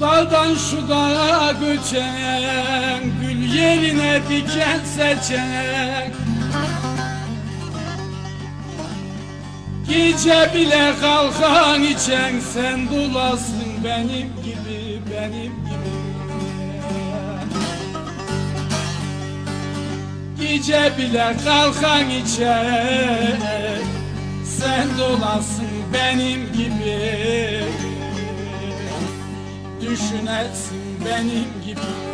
Dağdan şu dağa göçen Gül yerine diken seçen Gece bile kalkan içen Sen dolasın benim gibi benim gibi Gece bile kalkan içen Sen dolasın benim gibi. Düşünersin benim gibi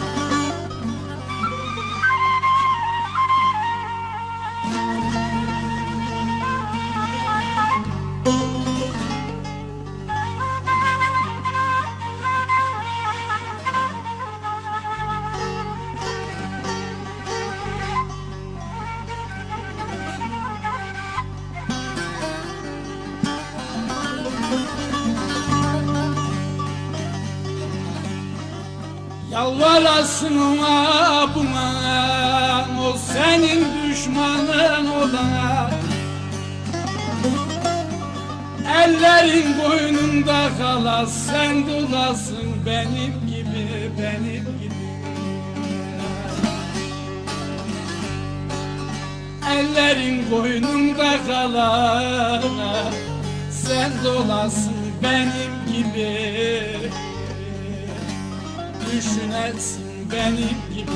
Yalvarasın ona buna O senin düşmanın olana Ellerin boynunda kala Sen dolasın benim gibi benim gibi. Ellerin boynunda kala Sen dolasın benim gibi Düşünersin benim gibi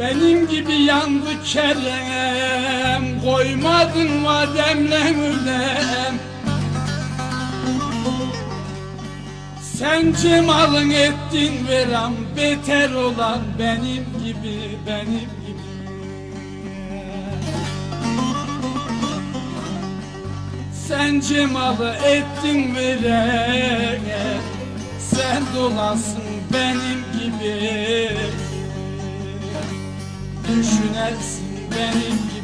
Benim gibi yandı kerem Koymadın vademle mülem. Sen cemalın ettin veram Beter olan benim gibi benim gibi. Sen cemalı ettin verem Sen dolasın benim gibi Düşünersin benim gibi